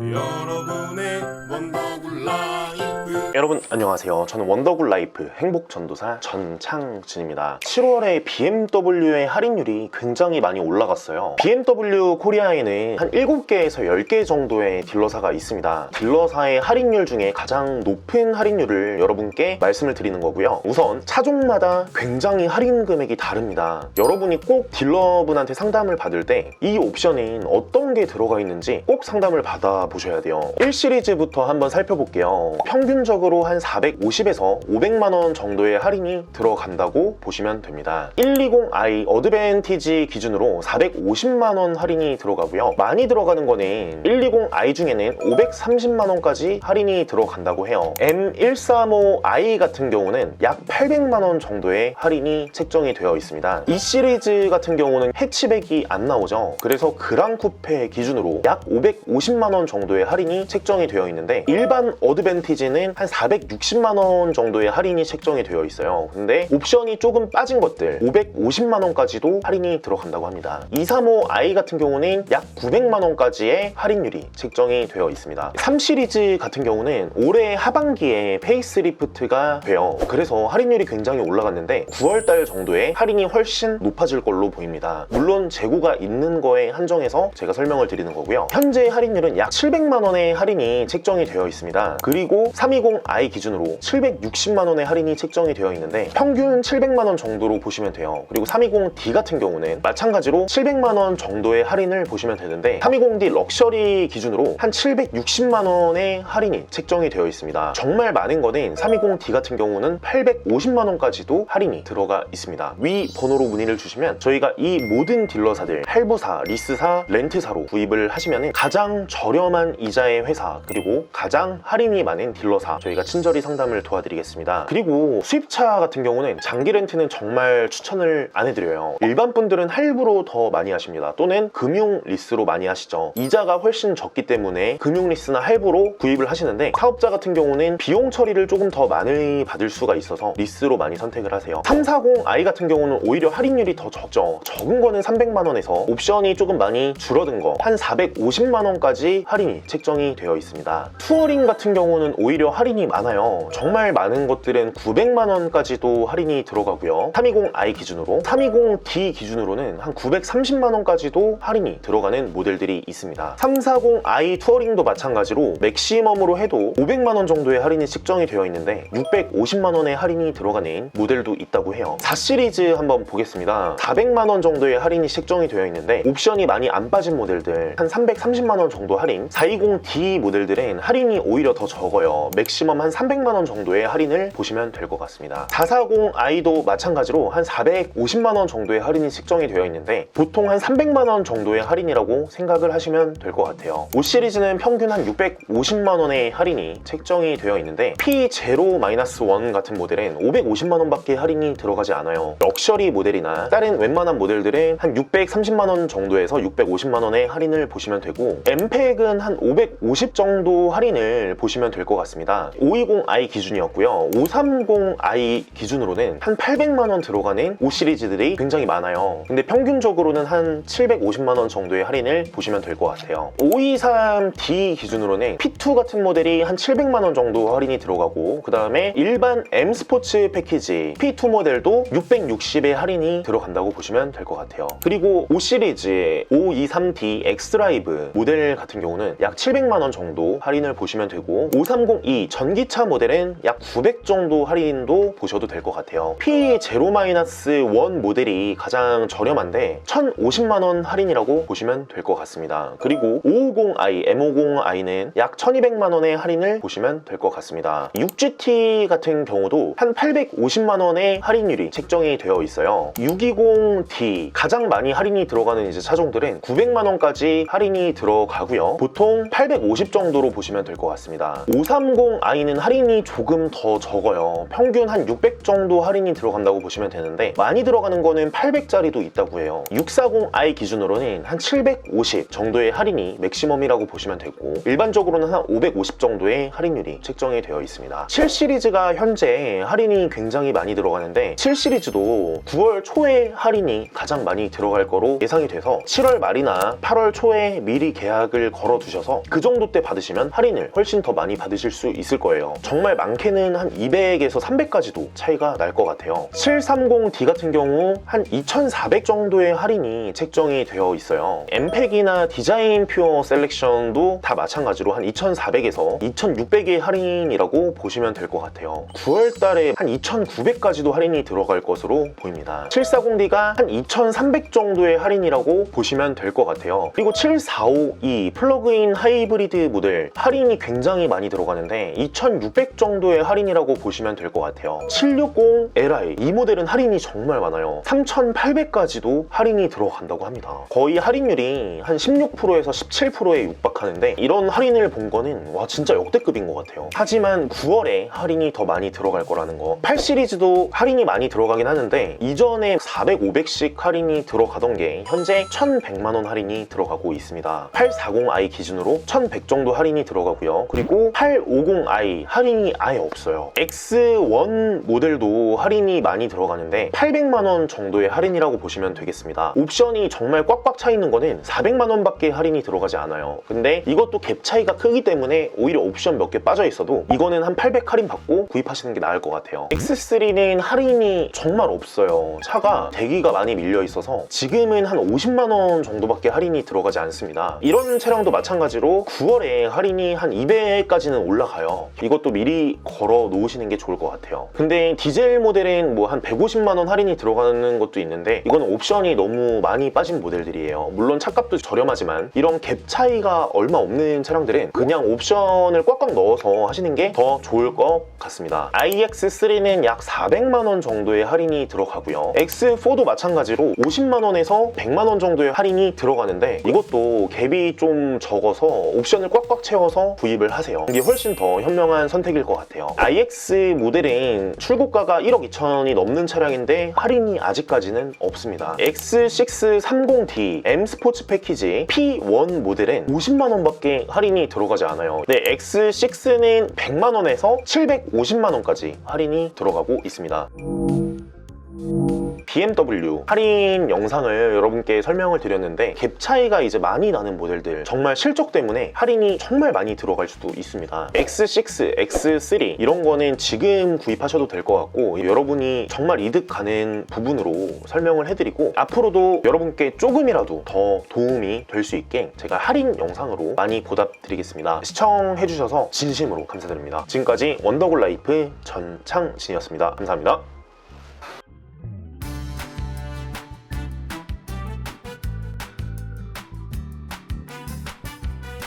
여러분의 원더굴 라이프 여러분 안녕하세요. 저는 원더굴 라이프 행복 전도사 전창진입니다. 7월에 BMW의 할인율이 굉장히 많이 올라갔어요. BMW 코리아에는 한 7개에서 10개 정도의 딜러사가 있습니다. 딜러사의 할인율 중에 가장 높은 할인율을 여러분께 말씀을 드리는 거고요. 우선 차종마다 굉장히 할인 금액이 다릅니다. 여러분이 꼭 딜러분한테 상담을 받을 때 이 옵션인 어떤 게 들어가 있는지 꼭 상담을 받아 보셔야 돼요. 1시리즈부터 한번 살펴볼게요. 평균적으로 한 450에서 500만 원 정도의 할인이 들어간다고 보시면 됩니다. 120i 어드밴티지 기준으로 450만 원 할인이 들어가고요. 많이 들어가는 거는 120i 중에는 530만 원까지 할인이 들어간다고 해요. M135i 같은 경우는 약 800만 원 정도의 할인이 책정이 되어 있습니다. 이 시리즈 같은 경우는 해치백이 안 나오죠. 그래서 그랑 쿠페 기준으로 약 550만 원 정도의 할인이 책정이 되어 있는데 일반 어드밴티지는 한 460만 원 정도의 할인이 책정이 되어 있어요. 근데 옵션이 조금 빠진 것들 550만 원까지도 할인이 들어간다고 합니다. 235i 같은 경우는 약 900만 원까지의 할인율이 책정이 되어 있습니다. 3 시리즈 같은 경우는 올해 하반기에 페이스리프트가 돼요. 그래서 할인율이 굉장히 올라갔는데 9월달 정도에 할인이 훨씬 높아질 걸로 보입니다. 물론 재고가 있는 거에 한정해서 제가 설명을 드리는 거고요. 현재 할인율은 약 700만 원의 할인이 책정이 되어 있습니다. 그리고 320i 기준으로 760만 원의 할인이 책정이 되어 있는데 평균 700만 원 정도로 보시면 돼요. 그리고 320d 같은 경우는 마찬가지로 700만 원 정도의 할인을 보시면 되는데 320d 럭셔리 기준으로 한 760만 원의 할인이 책정이 되어 있습니다. 정말 많은 거는 320d 같은 경우는 850만 원까지도 할인이 들어가 있습니다. 위 번호로 문의를 주시면 저희가 이 모든 딜러사들 할부사, 리스사, 렌트사로 구입을 하시면 가장 저렴한 이자의 회사 그리고 가장 할인이 많은 딜러사 저희가 친절히 상담을 도와드리겠습니다. 그리고 수입차 같은 경우는 장기 렌트는 정말 추천을 안 해드려요. 일반 분들은 할부로 더 많이 하십니다. 또는 금융 리스로 많이 하시죠. 이자가 훨씬 적기 때문에 금융 리스나 할부로 구입을 하시는데 사업자 같은 경우는 비용 처리를 조금 더 많이 받을 수가 있어서 리스로 많이 선택을 하세요. 340i 같은 경우는 오히려 할인율이 더 적죠. 적은 거는 300만 원에서 옵션이 조금 많이 줄어든 거 한 450만 원까지 할인이 책정이 되어 있습니다. 투어링 같은 경우는 오히려 할인이 많아요. 정말 많은 것들은 900만 원까지도 할인이 들어가고요. 320i 기준으로 320d 기준으로는 한 930만 원까지도 할인이 들어가는 모델들이 있습니다. 340i 투어링도 마찬가지로 맥시멈으로 해도 500만 원 정도의 할인이 측정이 되어 있는데 650만 원의 할인이 들어가는 모델도 있다고 해요. 4 시리즈 한번 보겠습니다. 400만 원 정도의 할인이 책정이 되어 있는데 옵션이 많이 안 빠진 모델들 한 330만 원 정도 할인 420d 모델들은 할인이 오히려 더 적어요. 맥시 멈 한 300만 원 정도의 할인을 보시면 될 것 같습니다. 440i도 마찬가지로 한 450만 원 정도의 할인이 측정이 되어 있는데 보통 한 300만 원 정도의 할인이라고 생각을 하시면 될 것 같아요. 5 시리즈는 평균 한 650만 원의 할인이 책정이 되어 있는데 P0-1 같은 모델은 550만 원 밖에 할인이 들어가지 않아요. 럭셔리 모델이나 다른 웬만한 모델들은 한 630만 원 정도에서 650만 원의 할인을 보시면 되고 M팩은 한 550 정도 할인을 보시면 될 것 같습니다. 520i 기준이었고요. 530i 기준으로는 한 800만 원 들어가는 5 시리즈들이 굉장히 많아요. 근데 평균적으로는 한 750만 원 정도의 할인을 보시면 될 것 같아요. 523d 기준으로는 P2 같은 모델이 한 700만 원 정도 할인이 들어가고 그 다음에 일반 M 스포츠 패키지 P2 모델도 660의 할인이 들어간다고 보시면 될 것 같아요. 그리고 5 시리즈의 523D 엑스드라이브 모델 같은 경우는 약 700만 원 정도 할인을 보시면 되고 530e 전 기차 모델은 약 900 정도 할인도 보셔도 될 것 같아요. P0-1 모델이 가장 저렴한데 1,050만 원 할인이라고 보시면 될 것 같습니다. 그리고 550i, M50i는 약 1,200만 원의 할인을 보시면 될 것 같습니다. 6GT 같은 경우도 한 850만 원의 할인율이 책정이 되어 있어요. 620D 가장 많이 할인이 들어가는 이제 차종들은 900만 원까지 할인이 들어가고요. 보통 850 정도로 보시면 될 것 같습니다. 530i 라인은 할인이 조금 더 적어요. 평균 한 600 정도 할인이 들어간다고 보시면 되는데 많이 들어가는 거는 800짜리도 있다고 해요. 640i 기준으로는 한 750 정도의 할인이 맥시멈이라고 보시면 되고 일반적으로는 한 550 정도의 할인율이 책정이 되어 있습니다. 7 시리즈가 현재 할인이 굉장히 많이 들어가는데 7 시리즈도 9월 초에 할인이 가장 많이 들어갈 거로 예상이 돼서 7월 말이나 8월 초에 미리 계약을 걸어 두셔서 그 정도 때 받으시면 할인을 훨씬 더 많이 받으실 수 있을 거예요. 정말 많게는 한 200에서 300까지도 차이가 날 것 같아요. 730D 같은 경우 한 2,400 정도의 할인이 책정이 되어 있어요. 엠팩이나 디자인 퓨어 셀렉션도 다 마찬가지로 한 2,400에서 2,600의 할인이라고 보시면 될 것 같아요. 9월 달에 한 2,900까지도 할인이 들어갈 것으로 보입니다. 740D가 한 2,300 정도의 할인이라고 보시면 될 것 같아요. 그리고 7452 플러그인 하이브리드 모델 할인이 굉장히 많이 들어가는데 2,600 정도의 할인이라고 보시면 될 것 같아요. 760Li 이 모델은 할인이 정말 많아요. 3,800까지도 할인이 들어간다고 합니다. 거의 할인율이 한 16%에서 17%에 육박하는데 이런 할인을 본 거는 와 진짜 역대급인 것 같아요. 하지만 9월에 할인이 더 많이 들어갈 거라는 거. 8 시리즈도 할인이 많이 들어가긴 하는데 이전에 400, 500씩 할인이 들어가던 게 현재 1,100만 원 할인이 들어가고 있습니다. 840i 기준으로 1,100 정도 할인이 들어가고요. 그리고 850i 할인이 아예 없어요. X1 모델도 할인이 많이 들어가는데 800만 원 정도의 할인이라고 보시면 되겠습니다. 옵션이 정말 꽉꽉 차 있는 거는 400만 원 밖에 할인이 들어가지 않아요. 근데 이것도 갭 차이가 크기 때문에 오히려 옵션 몇 개 빠져 있어도 이거는 한 800 할인 받고 구입하시는 게 나을 것 같아요. X3는 할인이 정말 없어요. 차가 대기가 많이 밀려 있어서 지금은 한 50만 원 정도밖에 할인이 들어가지 않습니다. 이런 차량도 마찬가지로 9월에 할인이 한 200까지는 올라가요. 이것도 미리 걸어 놓으시는 게 좋을 것 같아요. 근데 디젤 모델은 뭐 한 150만 원 할인이 들어가는 것도 있는데 이거는 옵션이 너무 많이 빠진 모델들이에요. 물론 차값도 저렴하지만 이런 갭 차이가 얼마 없는 차량들은 그냥 옵션을 꽉꽉 넣어서 하시는 게 더 좋을 것 같습니다. iX3는 약 400만 원 정도의 할인이 들어가고요. X4도 마찬가지로 50만 원에서 100만 원 정도의 할인이 들어가는데 이것도 갭이 좀 적어서 옵션을 꽉꽉 채워서 구입을 하세요. 이게 훨씬 더 현명한 선택일 것 같아요. iX 모델은 출고가가 1억 2천이 넘는 차량인데 할인이 아직까지는 없습니다. X630D M 스포츠 패키지 P1 모델은 50만 원밖에 할인이 들어가지 않아요. 네, X6는 100만 원에서 750만 원까지 할인이 들어가고 있습니다. BMW 할인 영상을 여러분께 설명을 드렸는데 갭 차이가 이제 많이 나는 모델들 정말 실적 때문에 할인이 정말 많이 들어갈 수도 있습니다. X6, X3 이런 거는 지금 구입하셔도 될 것 같고 여러분이 정말 이득 가는 부분으로 설명을 해드리고 앞으로도 여러분께 조금이라도 더 도움이 될 수 있게 제가 할인 영상으로 많이 보답드리겠습니다. 시청해주셔서 진심으로 감사드립니다. 지금까지 원더골 라이프 전창진이었습니다. 감사합니다.